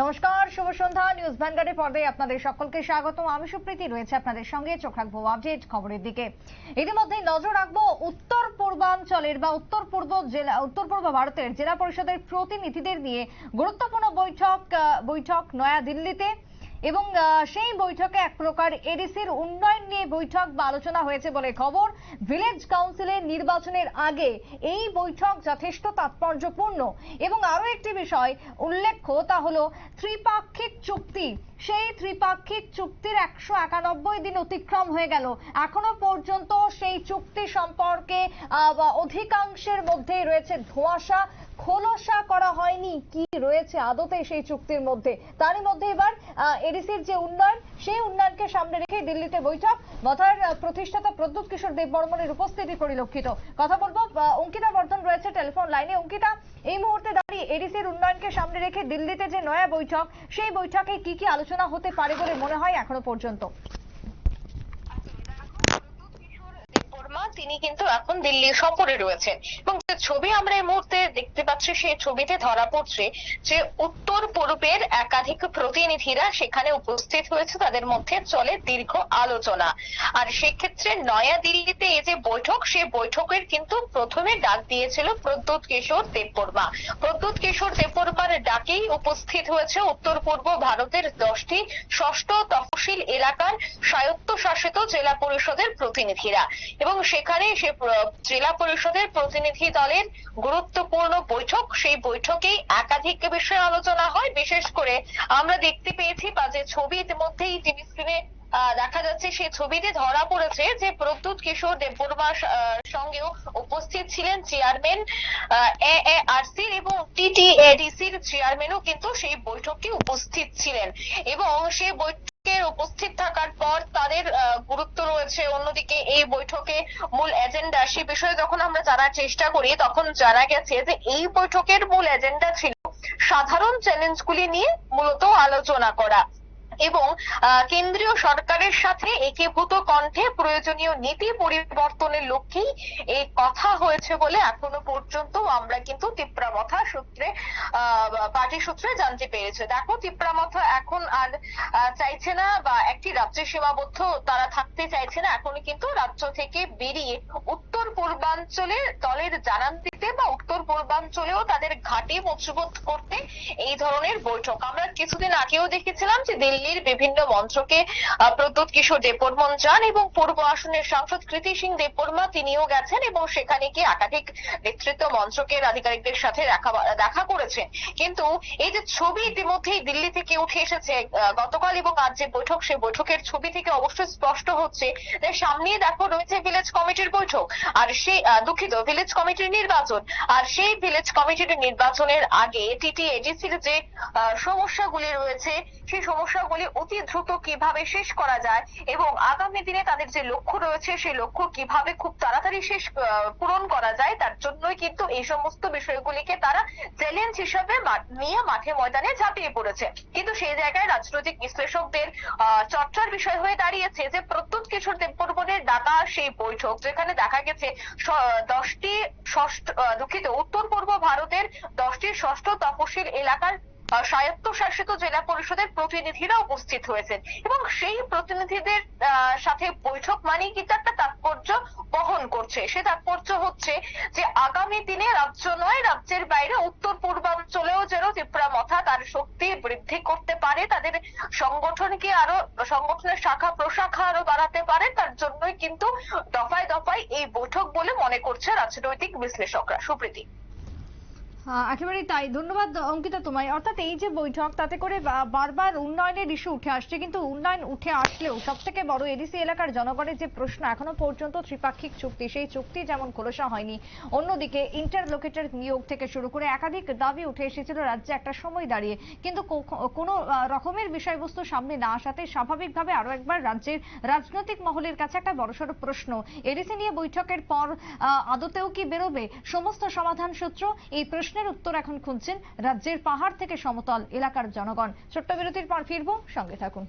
নমস্কার, শুভ সন্ধ্যা। নিউজ ভ্যানগার্ডের পর্দায় আপনাদের সকলকে স্বাগত আমি সুপ্রীতি, রয়েছে আপনাদের সঙ্গে। চোখ রাখব আপডেট খবরের দিকে। ইতিমধ্যে নজর রাখব উত্তর পূর্বাঞ্চলের বা উত্তর পূর্ব জেলা, উত্তর পূর্ব ভারতের জেলা পরিষদের প্রতিনিধিদের নিয়ে গুরুত্বপূর্ণ বৈঠক বৈঠক নয়াদিল্লিতে। এবং সেই বৈঠকে এক প্রকার এডিসির উন্নয়ন নিয়ে বৈঠক বা আলোচনা হয়েছে বলে খবর। ভিলেজ কাউন্সিলের নির্বাচনের আগে এই বৈঠক যথেষ্ট তাৎপর্যপূর্ণ। এবং আরও একটি বিষয় উল্লেখ্য, তা হলো ত্রিপাক্ষিক চুক্তি। সেই ত্রিপাক্ষিক চুক্তির একশো একানব্বই দিন অতিক্রম হয়ে গেল। এখনও পর্যন্ত সেই চুক্তি সম্পর্কে অধিকাংশের মধ্যেই রয়েছে ধোঁয়াশা। খোলসা করা হয়নি। কি রয়েছে আদতে সেই চুক্তির মধ্যে? তারই মধ্যে এবার এডিসির যে উন্নয়ন, সেই উন্নয়নকে সামনে রেখে দিল্লিতে বৈঠক। মথার প্রতিষ্ঠাতা প্রদ্যুৎ কিশোর দেব বর্মনের উপস্থিতি পরিলক্ষিত কথা বলব অঙ্কিতা বর্ধন রয়েছে টেলিফোন লাইনে। অঙ্কিতা, এই মুহূর্তে দাঁড়িয়ে এডিসির উন্নয়নকে সামনে রেখে দিল্লিতে যে নয়া বৈঠক, সেই বৈঠকে কি কি আলোচনা হতে পারে বলে মনে হয় এখনও পর্যন্ত? তিনি কিন্তু এখন দিল্লি সফরে রয়েছেন এবং যে ছবি আমরা এই মুহূর্তে দেখতে পাচ্ছি, সেই ছবিতে ধরা পড়ছে যে উত্তর পূর্বের একাধিক প্রতিনিধিরা সেখানে উপস্থিত হয়েছে। তাদের মধ্যে চলে দীর্ঘ আলোচনা। আর সেক্ষেত্রে নয়া দিল্লিতে এই যে বৈঠক, সেই বৈঠকের কিন্তু প্রথমে ডাক দিয়েছিল প্রদ্যুৎ কিশোর দেববর্মা। প্রদ্যুৎ কিশোর দেববর্মার ডাকেই উপস্থিত হয়েছে উত্তর পূর্ব ভারতের দশটি ষষ্ঠ তফসিল এলাকার স্বায়ত্তশাসিত জেলা পরিষদের প্রতিনিধিরা। এবং সেখানে সে, জেলা পরিষদের প্রতিনিধি দলের গুরুত্বপূর্ণ বৈঠক। সেই বৈঠকেই একাধিক বিষয়ে আলোচনা হয়। বিশেষ করে আমরা দেখতে পেয়েছি বা যে ছবি ইতিমধ্যেই টিভি স্ক্রিনে দেখা যাচ্ছে, সেই ছবিতে ধরা পড়েছে যে প্রদ্যুৎ কিশোর দেববর্মার সঙ্গেও উপস্থিত ছিলেন চেয়ারম্যান এ এ আরসির এবং টিটিএডিসির চেয়ারম্যানও কিন্তু সেই বৈঠকে উপস্থিত ছিলেন। এবং সেই বৈঠকে উপস্থিত থাকার পর তাদের গুরুত্ব রয়েছে। অন্যদিকে এই বৈঠকে মূল এজেন্ডা সে বিষয়ে যখন আমরা জানার চেষ্টা করি, তখন জানা গেছে যে এই বৈঠকের মূল এজেন্ডা ছিল সাধারণ চ্যালেঞ্জ গুলি নিয়ে মূলত আলোচনা করা। এবং কেন্দ্রীয় সরকারের সাথে একীভূত কণ্ঠে প্রয়োজনীয় নীতি পরিবর্তনের লক্ষ্যেই এই কথা হয়েছে বলে এখনও পর্যন্ত আমরা কিন্তু তিপ্রামথা সূত্রে পার্টি সূত্রে জানতে পেরেছে। দেখো, তিপ্রামথা এখন আর চাইছে না বা একটি রাজ্যে সীমাবদ্ধ তারা থাকতে চাইছে না। এখন কিন্তু রাজ্য থেকে বেরিয়ে উত্তর পূর্বাঞ্চলে দলের জানান দিতে বা উত্তর পূর্বাঞ্চলেও তাদের ঘাঁটি মজবুত করতে এই ধরনের বৈঠক। আমরা কিছুদিন আগেও দেখেছিলাম যে দিল্লির বিভিন্ন মন্ত্রকে প্রদ্যুৎ কিশোর দেববর্মন যান এবং পূর্ব আসনের সাংসদ কৃতি সিং দেববর্মা তিনিও গেছেন এবং সেখানে গিয়ে একাধিক নেতৃত্ব মন্ত্রকের আধিকারিকদের সাথে দেখা দেখা করেছেন। কিন্তু এই যে ছবি ইতিমধ্যেই দিল্লি থেকে উঠে এসেছে গতকাল এবং আজ যে বৈঠক, সেই বৈঠকের ছবি থেকে অবশ্যই স্পষ্ট হচ্ছে যে সামনেই দেখো রয়েছে ভিলেজ কমিটির বৈঠক। আর সেই দুঃখিত ভিলেজ কমিটির নির্বাচন। আর সেই ভিলেজ কমিটির নির্বাচনের আগে টিটি এডিসির যে সমস্যাগুলি রয়েছে সেই সমস্যাগুলি অতি দ্রুত কীভাবে শেষ করা যায় এবং আগামী দিনে তাদের যে লক্ষ্য রয়েছে, সেই লক্ষ্য কীভাবে খুব তাড়াতাড়ি শেষ পূরণ করা যায়, তার জন্যই কিন্তু এই সমস্ত বিষয়গুলিকে তারা চ্যালেঞ্জ হিসাবে নিয়ে মাঠে ময়দানে ঝাঁপিয়ে পড়েছে। কিন্তু সেই জায়গায় রাজনৈতিক বিশ্লেষকদের চর্চার বিষয় হয়ে দাঁড়িয়েছে যে প্রত্যুৎ কিশোর দেববর্মনের ডাকা সেই বৈঠক, যেখানে দেখা গেছে দশটি ষষ্ঠ দুঃখিত উত্তর পূর্ব ভারতের দশটি ষষ্ঠ তফসিল এলাকার স্বায়ত্তশাসিত জেলা পরিষদের প্রতিনিধিরা উপস্থিত হয়েছেন। এবং সেই প্রতিনিধিদের সাথে বৈঠক মানেই কিন্তু একটা তাৎপর্য বহন করছে। সে তাৎপর্য হচ্ছে যে আগামী দিনে রাজ্য নয়, রাজ্যের বাইরে উত্তর পূর্বাঞ্চলেও যেন ত্রিপুরা মথা তার শক্তি বৃদ্ধি করতে পারে, তাদের সংগঠনকে আরও, সংগঠনের শাখা প্রশাখা আরও বাড়াতে পারে, তার জন্যই কিন্তু দফায় দফায় এই বৈঠক বলে মনে করছে রাজনৈতিক বিশ্লেষকরা। সুপ্রীতি। একেবারেই তাই। ধন্যবাদ, অঙ্কিতা তোমায়। অর্থাৎ এই যে বৈঠক, তাতে করে বারবার উন্নয়নের ইস্যু উঠে আসছে, কিন্তু উন্নয়ন উঠে আসলেও সব থেকে বড় এডিসি এলাকার জনগণের যে প্রশ্ন এখনও পর্যন্ত ত্রিপাক্ষিক চুক্তি, সেই চুক্তি যেমন খোলসা হয়নি, অন্যদিকে ইন্টারলোকেটর নিয়োগ থেকে শুরু করে একাধিক দাবি উঠে এসেছিল রাজ্যে একটা সময় দাঁড়িয়ে। কিন্তু কোনো রকমের বিষয়বস্তু সামনে না আসাতে স্বাভাবিকভাবে আরও একবার রাজ্যের রাজনৈতিক মহলের কাছে একটা বড়সড় প্রশ্ন। এডিসি নিয়ে বৈঠকের পর আদতেও কি বেরোবে? সমস্ত সমাধান সূত্র এই প্রশ্নের উত্তর এখন খুঁজছেন রাজ্যের পাহাড় থেকে সমতল এলাকার জনগণ। ছোট্ট বিরতির পর ফিরবো, সঙ্গে থাকুন।